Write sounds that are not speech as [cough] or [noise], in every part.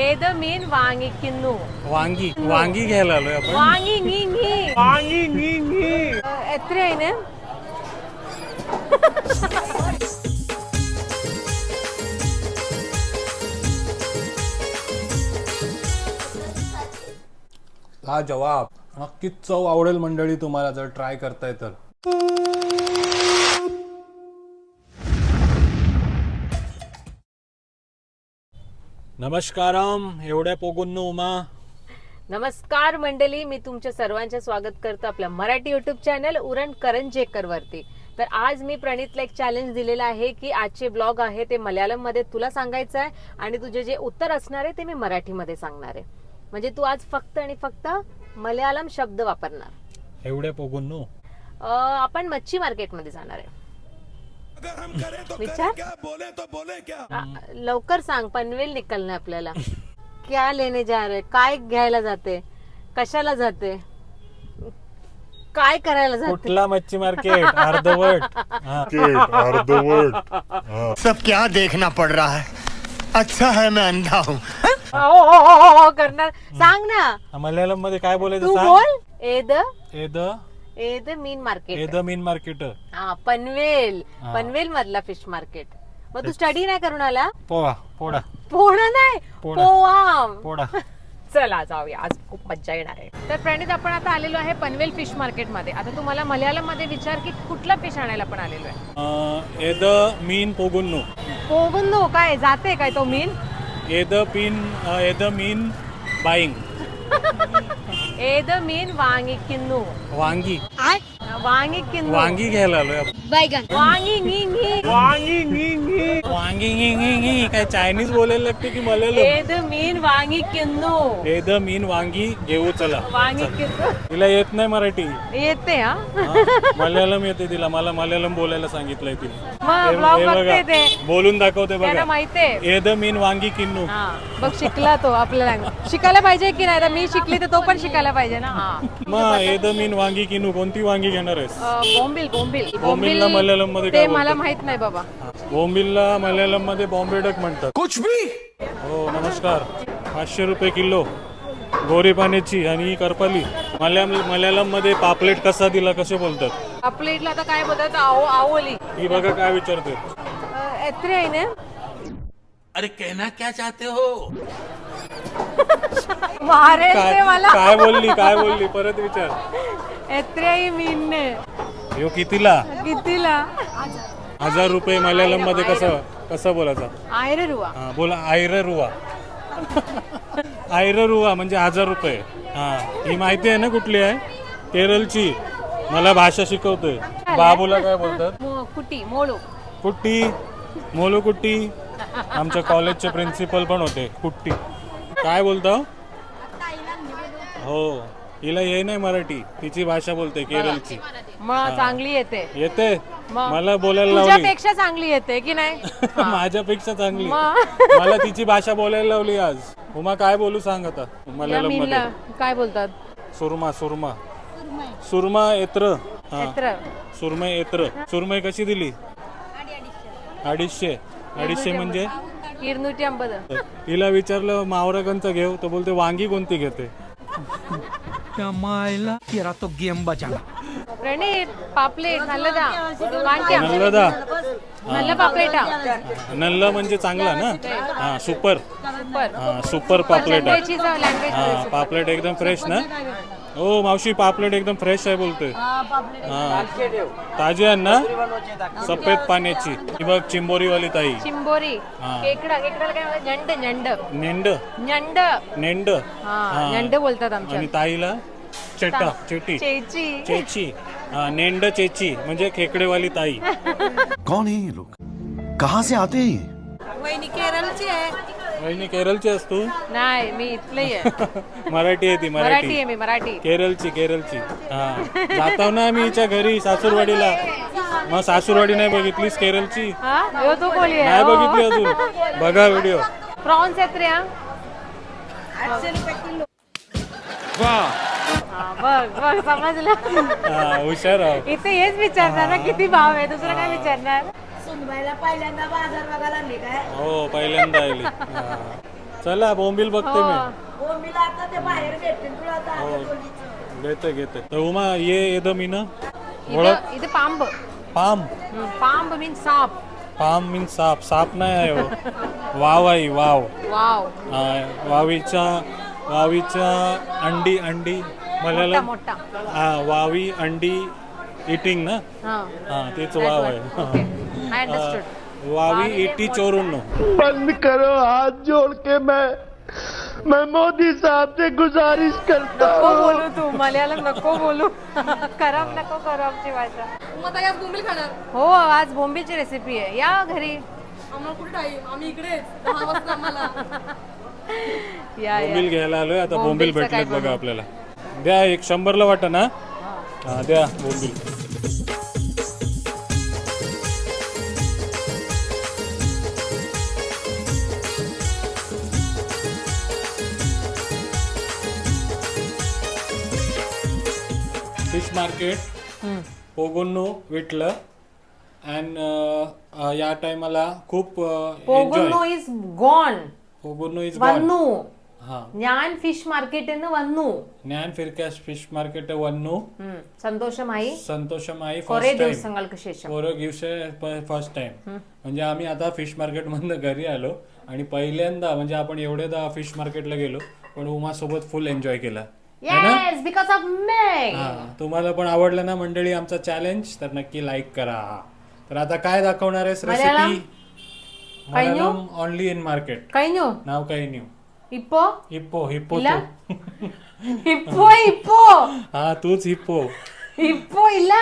ഏത് മീൻ വാങ്ങിക്കുന്നു वांगी वांगी घ्यायला आलोय आपण വാങ്ങി ngി ngി वांगी गी गी എത്രയായിന് हा जवाब नक्कीच चव आवडेल मंडळी तुम्हाला जर ट्राय करताय तर नमस्कारम एवढ्या पोगुन्न उमा. नमस्कार मंडळी मी तुमच्या सर्वांचे स्वागत करतो आपल्या मराठी युट्यूब चॅनल उरण करंजेकर वरती. तर आज मी प्रणितला एक चॅलेंज दिलेला आहे की आजचे ब्लॉग आहे ते मल्याळममध्ये तुला सांगायचं आहे आणि तुझे जे उत्तर असणार आहे ते मी मराठीमध्ये सांगणार आहे. म्हणजे तू आज फक्त आणि फक्त मल्याळम शब्द वापरणार. एवढ्या पोगुन्नू. अं, आपण मच्छी मार्केटमध्ये जाणार आहे. विचार? करें क्या? बोले तो बोले क्या? आ, लवकर सांग पनवेल निकलणं आपल्याला. क्या लेने जा रहे? काय घ्यायला जाते? कशाला जाते? काय करायला जाते? कुठला मच्छी मार्केट अर्धवट. हा. सब क्या देखना पड़ रहा है? अच्छा है मैं अंधा हूँ। ओ, ओ, ओ, ओ, ओ, करणार. सांग ना. मल्याळममध्ये काय बोलायचं तू सांग? बोल. एद एद एद मीन मार्केट एद मीन मार्केट हा पनवेल हा. पनवेल मधला फिश मार्केट मग तू स्टडी नाही करून आला पोहा पोडा पोहणं नाही पोळा. पोहा पोडा चला जाऊया आज खूप मज्जा येणार आहे. तर प्रणित आपण आता आलेलो आहे पनवेल फिश मार्केटमध्ये. आता तुम्हाला मल्याळममध्ये विचार की कुठला फिश आणायला आपण आलेलो आहे? एद मीन पोगुन्नू पोगुंदो काय जाते काय तो मीन एद पिन एद मीन बाईंग ഏത് മീൻ വാങ്ങിക്കുന്നു? वांगी घ्यायला आलोय वांगी वांगी वांगी काय चायनीज बोलायला लागते की मला मीन वांगी किंदू हे द मीन वांगी घेऊ चला वांगी किंदू तिला येत नाही मराठी येते हा मल्याळम येते तिला मला मल्याळम बोलायला सांगितलंय तिला बोलून दाखवते बघा माहितीये हे द मीन वांगी किन्नू बघ शिकला तो आपल्याला शिकायला पाहिजे की नाही मी शिकली तर तो पण शिकायला पाहिजे ना मग हे द मीन वांगी किन्नू कोणती वांगी घेणार आहेस. अं, बोंबील बोंबील बोंबीलला मल्याळममध्ये ते काय मला? माहीत नाही बाबा. बोंबिलला मल्याळममध्ये बॉम्बे डक म्हणतात. कुछ भी? हो नमस्कार. पाचशे रुपये किलो गोरी पाण्याची आणि ही करपाली. मल्याळम मल्याळममध्ये पापलेट कसा दिला कसे बोलतात? आपल्या इथलं आता काय बोलतात? आव आवली. ही बघा काय विचारते एत्रे आहे ना? अरे कहना क्या चाहते हो? मारेल काय मला. काय बोलली काय बोलली? परत विचार. [laughs] मीनने ह्यो कितीला कितीला हजार रुपये मल्याळममध्ये कसं कसं बोलायचं? आयरे रुवा हा बोला आयर रुवा आयर रुवा म्हणजे हजार रुपये. हा ही माहिती आहे ना कुठली आहे? केरळची. मला भाषा शिकवतोय. बाबूला काय बोलतात? मो- कुटी मोळू. कुट्टी मोलू कुट्टी. आमच्या कॉलेजचे प्रिन्सिपल पण होते कुट्टी. काय बोलतो? हो. हिला ये नाही मराठी. तिची भाषा बोलते केरळची. मग चांगली येते. येते? मला बोलायला लावली. तुझ्यापेक्षा चांगली येते की नाही? [laughs] माझ्यापेक्षा चांगली? मला तिची भाषा बोलायला लावली आज. उमा काय बोलू सांग आता? या मल्याळम मीनला मध्ये काय बोलतात? सुरमा सुरमा. सुरमा एत्र हा. एत्र सुरमई एत्र सुरमई कशी दिली? अडीचशे. अडीचशे म्हणजे? इरनुटी अंबद तिला विचारलं मावरकंचा घेऊ. तर बोलते वांगी कोणती घेते? मायला तेरा तो गेम बजा प्रणीत पापलेट नल्लदा. वांग्या. नल्लदा. नल्ल पापलेटा. नल्ल म्हणजे चांगला ना? हा सुपर. सुपर हा सुपर पापलेट आहे. लँग्वेजची लँग्वेज हा पापलेट एकदम फ्रेश ना? हो मावशी पापलेट एकदम फ्रेश आहे बोलतोय. हा ताजी आहे ना? सफेद पाण्याची. ही बघ चिंबोरीवाली ताई. चिंबोरी. हा. केकडा केकडाला काय म्हणतात? झंड झंड. नेंड. झंड. नेंड. हा झंड बोलतात आमच्या. आणि ताईला चेटा चेटी. चेची. चेची. हा नेंड चेची म्हणजे खेकडेवाली ताई. कौन है ये लोग? कहाँ से आते हैं ये? वहिनी केरळची आहे वहिनी केरळची असतो नाही मी इथली आहे. [laughs] मराठी आहे ती मराठी. मराठी आहे मी मराठी. केरळची केरळची. हा. जातो ना आम्ही हिच्या घरी सासूरवाडीला. मग सासूरवाडी नाही बघितलीस केरळची? हा? ह्यो तो कोली नाही बघितली अजून. बघा व्हिडिओ प्रॉन्स आहेत रे हा? हा, बघ बघ समजलं. हा हुशार आहो. इथे हेच विचारणार ना किती भाव आहे दुसरं काय विचारणार? सुनबाईला पहिल्यांदा बाजार बघायला लागली काय? हो पहिल्यांदा आली. हा. चला बोंबील बघते. मी. हो. मी आता ते बाहेर भेटतील तुला आता हो. घेते घेते तर उमा ये येतं मी ना ओळख. इथं इथे पांब. पाम हम्म, पांब मीन साप. पाम मीन साप. साप नाही आहे हो. वाव आहे वाव. वाव. हा, वावीच्या वावीच्या अंडी अंडी मोठा मल्याला. मोठा हा वावी अंडी इटिंग ना? हा. हा तेच वाव आहे. अंडरस्टूड वावी चोरून बंद करो हाथ जोड़ के मैं मैं मोदी साहब से गुजारिश करता नको हूँ। बोलू तू मल्याळम नको बोलू. [laughs] खराब नको करू आमची भाषा मग याच बोंबील खाणार. हो आज बोंबीची रेसिपी आहे. या घरी. आम्हाला कुठे टाईम? आम्ही आम्हाला. [laughs] या बोंबील घ्यायला आलोय. आता बोंबील बोंबीलचं काय भेटलेत बघा? आपल्याला. द्या एक शंभरला वाटत ना. हा द्या बोंबील. फिश मार्केट पोगोन्नो विटलं अँड या टायमाला खूप एन्जॉय पोगुनो इज गॉन पोगोन्नो इज वन्नू हा ഞാൻ ഫിഷ് മാർക്കറ്റിൽ വന്നു ज्ञान फिरक्यास फिश मार्केट वन्नू ഉം. സന്തോഷമായി संतोषमाई കുറെ फर्स्ट टाइम ദിവസങ്ങൾക്ക് ശേഷം पोरं गिवशे फर्स्ट टाइम म्हणजे आम्ही आता फिश मार्केट मधनं घरी आलो आणि पहिल्यांदा म्हणजे आपण एवढ्यादा फिश मार्केटला गेलो पण उमा सोबत फुल एन्जॉय केला येस बिकॉज ऑफ मे हा तुम्हाला पण आवडलं ना मंडळी आमचा चॅलेंज तर नक्की लाईक करा तर आता काय दाखवणार आहेस मल्याळम? रेसिपी കഴിഞ്ഞു? मल्याळम ओनली इन मार्केट കഴിഞ്ഞു नाव काही न्यू ഇപ്പോ हिप्पो हिप्पो ഇല്ല तू ഇപ്പോ ഇപ്പോ हा तूच हिप्पो ഇപ്പോ ഇല്ല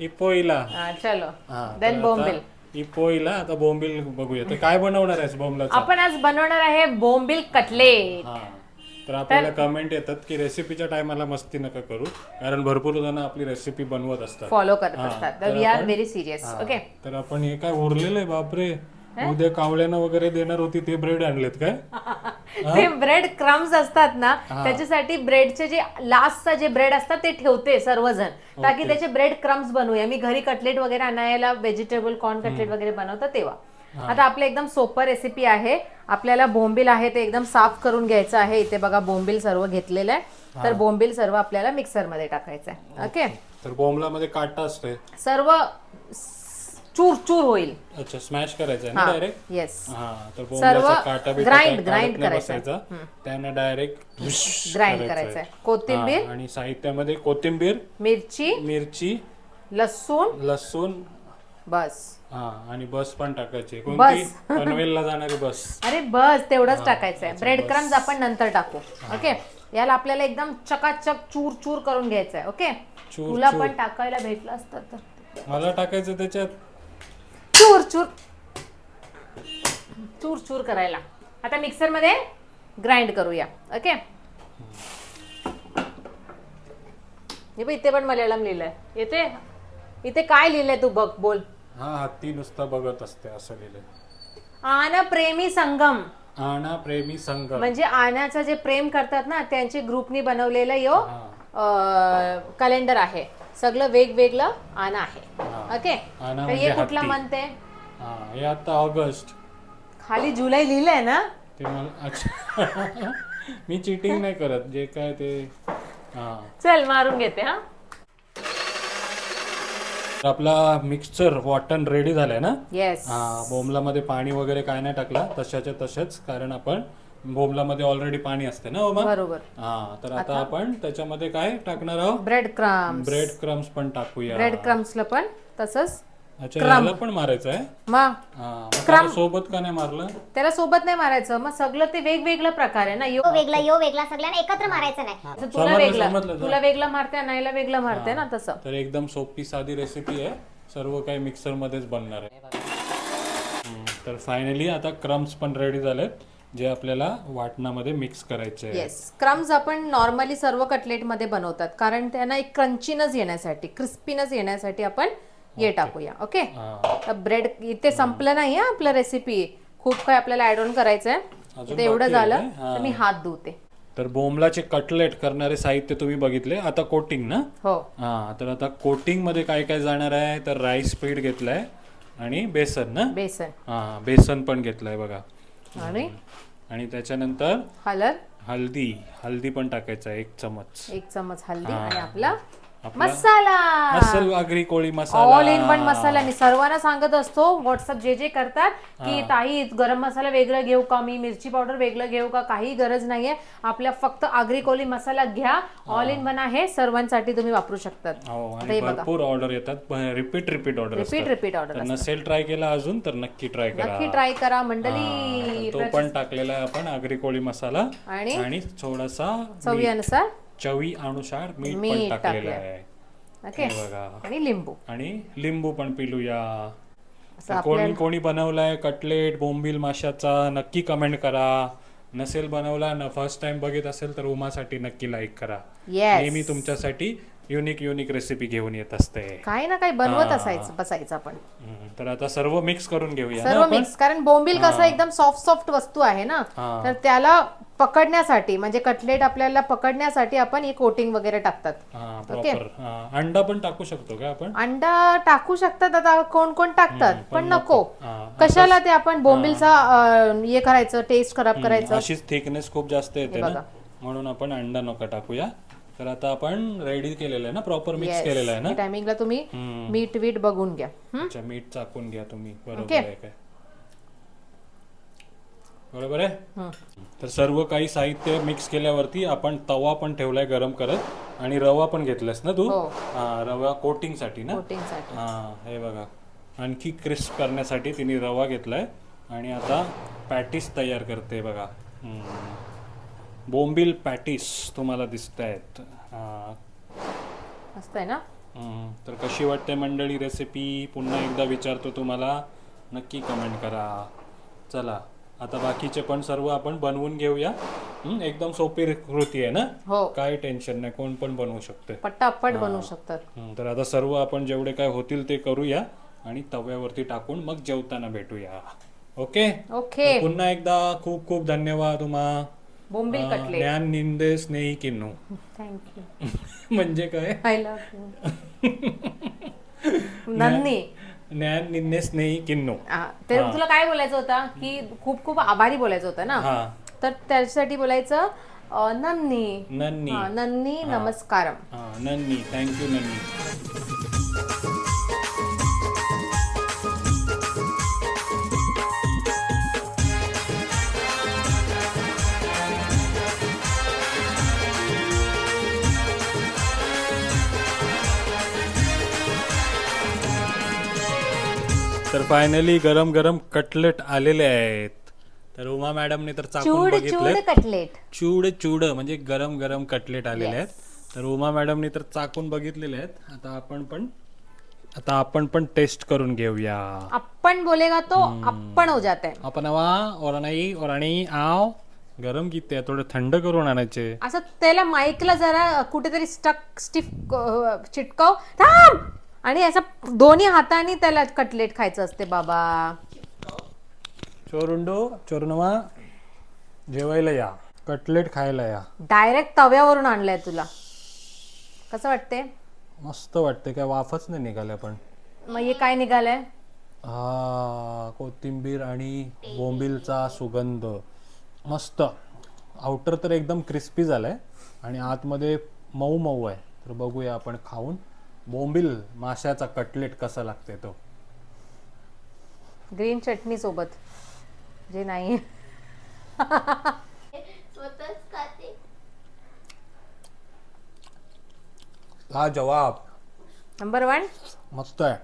हिप्पो इला ആ चलो हा, देन तर बोंबिल आता हिप्पोईला आता बोंबिल बघूया तर काय बनवणार आहेस बोंबलाचा आपण आज बनवणार आहे बोंबिल कटलेट हा तर आपल्याला कमेंट येतात की रेसिपीच्या टायमाला मस्ती नका करू कारण भरपूर जण आपली रेसिपी बनवत असतात. फॉलो करत हा, असतात. तर वी आर आपण- व्हेरी सिरियस हा, ओके तर आपण हे काय उरलेलं आहे बापरे. उद्या कावल्यानं वगैरे देणार होती ते ब्रेड आणलेत काय? [laughs] ते ब्रेड क्रम्स असतात ना त्याच्यासाठी ब्रेडचे जे लास्टचा जे ब्रेड असतात ते ठेवते सर्वजण. ताकी त्याचे ब्रेड क्रम्स बनवूया. मी घरी कटलेट वगैरे आणायला व्हेजिटेबल कॉर्न कटलेट वगैरे बनवतं तेव्हा. आता आपलं एकदम सोपं रेसिपी आहे. आपल्याला बोंबील आहे ते एकदम साफ करून घ्यायचं आहे. इथे बघा बोंबील सर्व घेतलेलं आहे. तर बोंबील सर्व आपल्याला मिक्सरमध्ये टाकायचं आहे. ओके. तर बोंबलामध्ये काटा असते सर्व चूर चूर होईल. अच्छा स्मॅश करायचं आहे ना डायरेक्ट येस हा grind काढत नाही करायचं. त्यानं डायरेक्ट ग्राइंड करायचं आहे कोथिंबीर. आणि साहित्यामध्ये कोथिंबीर मिरची. मिरची लसूण. लसूण. बस. हा आणि बस पण टाकायची. कोणती? बस. पनवेलला जाणारी बस. अरे बस तेवढंच टाकायचं आहे ब्रेड क्रम्स आपण नंतर टाकू. ओके? याला आपल्याला एकदम चकाचक चूर चूर करून घ्यायचं आहे ओके? चूर- तुला चूर. पण टाकायला भेटलं असतं तर. मला टाकायचं त्याच्यात? चूर चूर. चूर चूर करायला. आता मिक्सरमध्ये ग्राइंड करूया ओके? हे बघ इथे पण मल्याळम लिहिलंय. येते? इथे काय लिहिलंय तू बघ बोल. हा हत्ती नुसता बघत असते असं लिहिलंय. आन प्रेमी संगम. आणा प्रेमी संघ म्हणजे आण्याचं जे प्रेम करतात ना त्यांचे ग्रुपनी बनवलेलं यो कॅलेंडर आहे. सगळं वेगवेगळं आना आहे. ओके? आना तर हे म्हणजे कुठला हत्ती. आहे? हा हे आता ऑगस्ट. खाली जुलै लिहिलंय ना? ते मला अच्छा. [laughs] मी चिटिंग नाही करत जे काय ते हा. चल मारून घेते हा. आपला मिक्सचर वाटण रेडी झालाय ना? येस हा बोंबलामध्ये पाणी वगैरे काय नाही टाकला तशाच्या तसेच कारण आपण बोंबलामध्ये ऑलरेडी पाणी असते ना ओमा? बरोबर. हा तर आता आपण त्याच्यामध्ये काय टाकणार आहोत? ब्रेड क्रम्स ब्रेड क्रम्स पण टाकूया. ब्रेड क्रम्सला पण तसंच अच्छा याला पण मारायचं आहे? मग हा मग त्याला सोबत का नाही मारलं? त्याला सोबत नाही मारायचं मग सगळं ते वेगवेगळं प्रकार आहे ना यो वेगळा यो वेगळा सगळ्यांना एकत्र मारायचं नाही. तुला समजलं, वेगळं समजलं. तुला वेगळं मारते नाहीला वेगळं मारते ना तसं. तर एकदम सोपी साधी रेसिपी आहे. सर्व काही मिक्सर मध्येच बनणार आहे. हम्म, तर फायनली आता क्रम्स पण रेडी झालेत जे आपल्याला वाटणामध्ये मिक्स करायचे आहे येस क्रम्स आपण नॉर्मली सर्व कटलेटमध्ये बनवतात कारण त्यांना एक क्रंचीनच येण्यासाठी क्रिस्पीनस येण्यासाठी आपण हे टाकूया ओके. ब्रेड इथे संपलं नाही हा आपलं रेसिपी खूप काही आपल्याला ऍड ऑन करायचं आहे अजून इथे एवढं आहे झालं. तर मी हात धुते. तर बोंबलाचे कटलेट करणारे साहित्य तुम्ही बघितले. आता कोटिंग ना? हो. हा तर आता कोटिंगमध्ये काय काय जाणार आहे? तर राईस पीठ घेतलंय आणि बेसन ना? बेसन. हा बेसन पण घेतलंय बघा. आणि? आणि त्याच्यानंतर हळद हल्दी. हल्दी पण टाकायचा एक चमच. एक चमच हल्दी. आणि आपला आपला मसाला. Agri Koli all in one मसाला. मी सर्वांना सांगत असतो व्हॉट्सअप जे जे करतात की ताई गरम मसाला वेगळं घेऊ का? मी मिरची पावडर वेगळं घेऊ का? काही गरज नाहीये. आपल्या फक्त आगरी कोली मसाला घ्या. ऑल इन वन आहे. सर्वांसाठी तुम्ही वापरू शकतात. हो आणि भरपूर ऑर्डर येतात. Repeat repeat order repeat repeat order नसेल ट्राय केला अजून तर नक्की ट्राय करा. नक्की ट्राय करा. मंडळी तर तो पण टाकलेला आहे आपण आगरी कोळी मसाला. आणि? आणि थोडासा चवीनुसार. चवी अनुसार मीठ पण मीठ टाकलेलं टाकलंय. आहे. ओके. हे बघा. आणि लिंबू. आणि लिंबू पण पिलूया. असं कोणी कोणी बनवलाय कटलेट बोंबील माशाचा नक्की कमेंट करा. नसेल बनवला न फर्स्ट टाइम बघित असेल तर उमासाठी नक्की लाईक करा. येस नेहमी तुमच्यासाठी युनिक युनिक रेसिपी घेऊन येत असते. काही ना काही बनवत असायचं बसायचं आपण. हम्म, तर आता सर्व मिक्स करून घेऊया ना सर्व आपण? मिक्स कारण बोंबील कसं एकदम सॉफ्ट सॉफ्ट वस्तू आहे ना? हा. तर त्याला पकडण्यासाठी म्हणजे कटलेट आपल्याला पकडण्यासाठी आपण ही कोटिंग वगैरे टाकतात. हा प्रॉपर अंडा पण टाकू शकतो का आपण? अंडा टाकू शकतात आता कोण कोण टाकतात पण नको. हा, कशाला ते आपण बोंबीलचा अं, हे करायचं टेस्ट खराब करायचं? अशीच थिकनेस खूप जास्त येते ना? बघा. म्हणून आपण अंडा नका टाकूया. तर आता आपण रेडी केलेलं आहे ना? प्रॉपर मिक्स केलेलं आहे ना? टायमिंगला तुम्ही. मीठ वीट बघून घ्या? अच्छा मीठ चाकून घ्या तुम्ही. बरोबर. आहे काय? बरोबर आहे? हं. तर सर्व काही साहित्य मिक्स केल्यावरती आपण तवा पण ठेवलाय गरम करत आणि रवा पण घेतलास ना तू? हो. हा रवा कोटिंगसाठी ना? कोटिंगसाठी हा हे बघा. आणखी क्रिस्प करण्यासाठी तिने रवा घेतलाय. आणि आता पॅटीस तयार करते बघा. बोंबील पॅटीस तुम्हाला दिसत आहेत मस्त आहे ना तर कशी वाटते मंडळी रेसिपी पुन्हा एकदा विचारतो तुम्हाला. नक्की कमेंट करा. चला आता बाकीचे पण सर्व आपण बनवून घेऊया. एकदम सोपी कृती आहे ना? हो. काय टेन्शन नाही कोण पण बनवू शकते. पटापट बनवू शकतात. तर आता सर्व आपण जेवढे काय होतील ते करूया आणि तव्यावरती टाकून मग जेवताना भेटूया. ओके? ओके. पुन्हा एकदा खूप खूप धन्यवाद उमा. बोंबील अं, कटलेट. ज्ञान निंदे स्नेही किन्नू. थँक्यू [laughs] म्हणजे काय? आय लव्ह नंदी ज्ञान निंदे स्नेही किन्नू. ते तुला काय बोलायचं होतं? की खूप खूप आभारी बोलायचं होतं ना? हा. तर त्याच्यासाठी बोलायचं नन्नी. नन्नी. नन्नी नमस्कारम. नन्नी. थँक्यू नन्नी. तर फायनली गरम गरम कटलेट आलेले आहेत. तर उमा मॅडमने तर चाकून चूड बघितले चूड कटलेट चूड चूड म्हणजे गरम गरम कटलेट आलेले आहेत. तर उमा मॅडमनी तर चाकून बघितलेले आहेत. आता आपण पण आता आपण पण टेस्ट करून घेऊया. आपण बोलेगा तो आपण हो जात. आपण वा ओराणाई ओराणी आव गरम किती आहे थोडे थंड करून आणायचे. असं त्याला माईकला जरा कुठेतरी स्टक स्टिफ चिटकव. थांब! आणि असं दोन्ही हाताने त्याला कटलेट खायचं असते बाबा. चोरुंडो चोरनवा जेवायला या. कटलेट खायला या. डायरेक्ट तव्यावरून आणलंय तुला. कसं वाटते मस्त वाटते काय वाफच नाही निघाल्या पण. मग हे काय निघालंय? हा कोथिंबीर आणि बोंबीलचा सुगंध. मस्त. आउटर तर एकदम क्रिस्पी झालाय. आणि आतमध्ये मऊ मऊ आहे. तर बघूया आपण खाऊन. बोंबील माशाचा कटलेट कसा लागते तो? ग्रीन चटणी सोबत जे नाही. हा जवाब. नंबर वन मस्त आहे.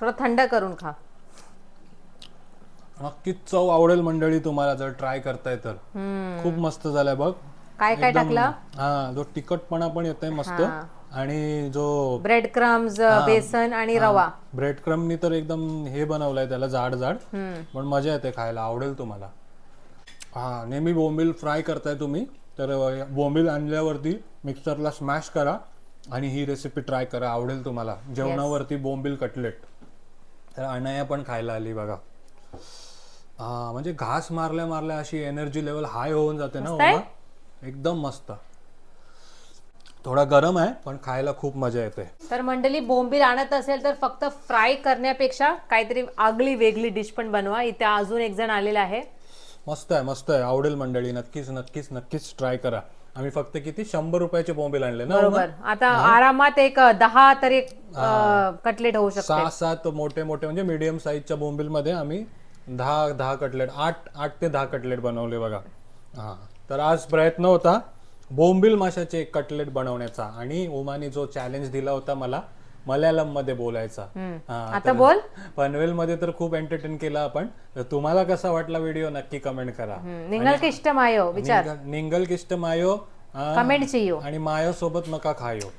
थोडं थंड करून खा. नक्कीच चव आवडेल मंडळी तुम्हाला जर ट्राय करताय तर. खूप मस्त झालाय बघ. काय काय एकदम- टाकलं? हा जो तिखटपणा पण येतोय मस्त. आणि जो ब्रेड क्रम्स बेसन आणि रवा. ब्रेड क्रमनी तर एकदम हे बनवलंय त्याला जाड जाड. पण मजा येते खायला आवडेल तुम्हाला. हा नेहमी बोंबील फ्राय करताय तुम्ही तर बोंबील आणल्यावरती मिक्सरला स्मॅश करा आणि ही रेसिपी ट्राय करा आवडेल तुम्हाला. जेवणावरती बोंबील कटलेट तर अनया पण खायला आली बघा. हा म्हणजे घास मारल्या मारल्या अशी एनर्जी लेवल हाय होऊन जाते ना. एकदम मस्त. थोडा गरम आहे पण खायला खूप मजा येते. तर मंडळी बोंबील आणत असेल तर फक्त फ्राय करण्यापेक्षा काहीतरी आगळी वेगळी डिश पण बनवा. इथे अजून एक जण आलेला आहे. मस्त आहे मस्त आहे. आवडेल मंडळी नक्कीच नक्कीच नक्कीच ट्राय करा. आम्ही फक्त किती? शंभर रुपयाचे बोंबील आणले ना बरोबर. आता आरामात एक दहा तरी कटलेट होऊ शकते. सहा सात मोठे मोठे म्हणजे मीडियम साईजच्या बोंबील मध्ये आम्ही दहा दहा कटलेट आठ आठ ते दहा कटलेट बनवले बघा. हा. तर आज प्रयत्न होता बोंबील माशाचे कटलेट बनवण्याचा आणि ओमाने जो चॅलेंज दिला होता मला मल्याळममध्ये बोलायचा आता बोल. पनवेल मध्ये तर खूप एंटरटेन केला आपण. तर तुम्हाला कसा वाटला व्हिडिओ नक्की कमेंट करा. निंगल किष्ट मायो विचार. निंगल किष्ट मायो कमेंट കമന്റ് आणि मायो सोबत नका खायो.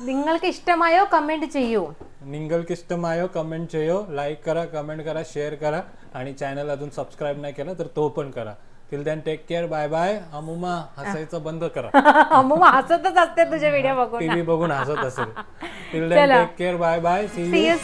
निंगल किष्ट मायो कमेंट ചെയ്യൂ निंगल किष्ट मायो कमेंट चेयो लाईक करा कमेंट करा शेअर करा. आणि चॅनल अजून सबस्क्राईब नाही केला तर तो पण करा. Till then take care bye bye अमुमा हसायचं बंद करा. [laughs] मग हसतच असते तुझे व्हिडिओ बघून. टीव्ही बघून हसत असेल. Till then. Take care bye bye see you.